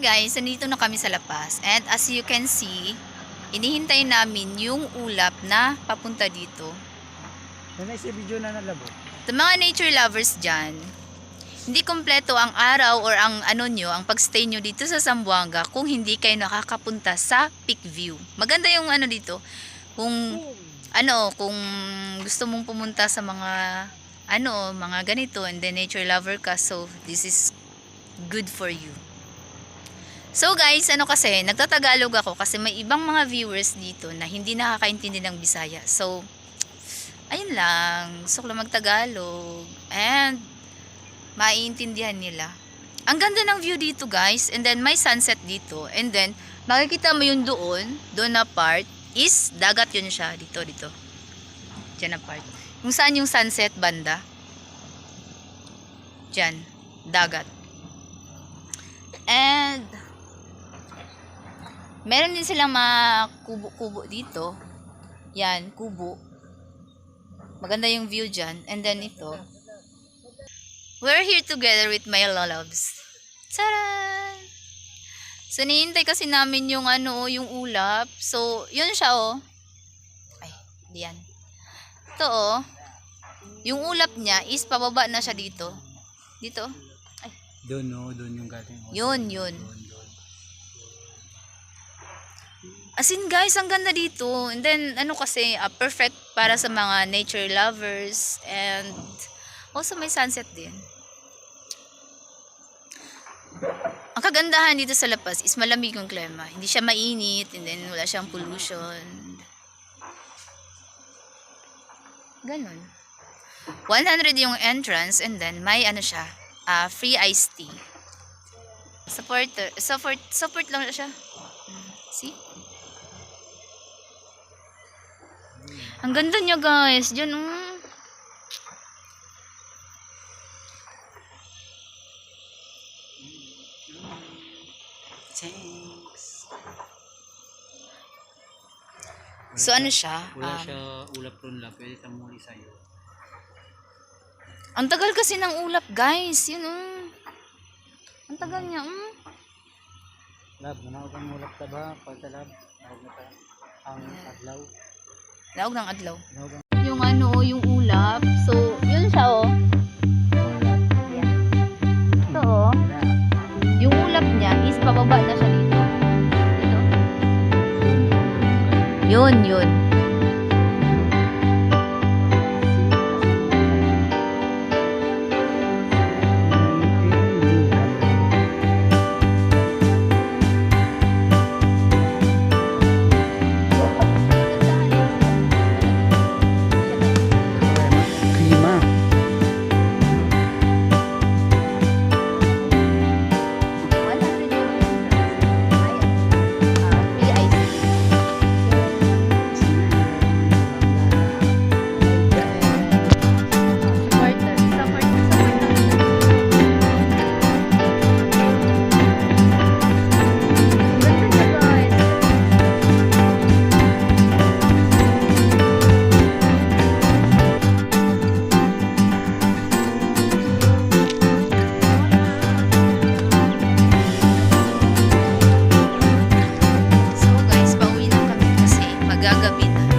Guys, nandito na kami sa Lapas. And as you can see, inihintay namin yung ulap na papunta dito. Yan ay si video na nalabo. Sa mga nature lovers dyan, hindi kompleto ang araw or ang ano nyo, ang pagstay nyo dito sa Zamboanga kung hindi kayo nakakapunta sa peak view. Maganda yung ano dito. Kung ano, kung gusto mong pumunta sa mga ano, mga ganito and then nature lover ka, so this is good for you. So guys, ano kasi, nagtatagalog ako kasi may ibang mga viewers dito na hindi nakakaintindi ng Bisaya. So, ayun lang, gusto ko lang magtagalog. And, maiintindihan nila. Ang ganda ng view dito guys, and then may sunset dito. And then, makikita mo yun doon, doon na part, is dagat yun siya, dito, dito. Diyan na part. Kung saan yung sunset banda? Diyan, dagat. And, meron din silang mga kubo-kubo dito. Yan, kubo. Maganda yung view dyan. And then ito. We're here together with my loves. Taran! So, nihintay kasi namin yung ano, yung ulap. So, yun siya oh. Ay, di yan. Ito oh. Yung ulap niya is pababa na siya dito. Dito. Ay, Doon no, doon yung galing. oh. Yun, yun. Doon, doon. As in guys, ang ganda dito. And then, ano kasi, ah, perfect para sa mga nature lovers. And, also may sunset din. Ang kagandahan dito sa Lapas is malamig yung klima. Hindi siya mainit, and then wala siyang pollution. Ganon. 100 yung entrance, and then may ano siya, ah, free iced tea. Supporter, support, support lang siya. See? Ang ganda niya guys. Diyan mm. Thanks. So ano siya? Wala um, siya ulap ron la, pwede kang muli sa'yo. Ang tagal kasi ng ulap guys. Yun mm. Ang tagal niya. Mm. Lab, manaw kang ulap ka ba? Pagkalab, nawag na ka. Ang adlaw. Laog ng adlaw. Nawag ang Yung ano, yung ulap. So, yun siya oh. Ito oh. Yung ulap niya is pababa na siya dito. Dito. Yun, yun. gagawin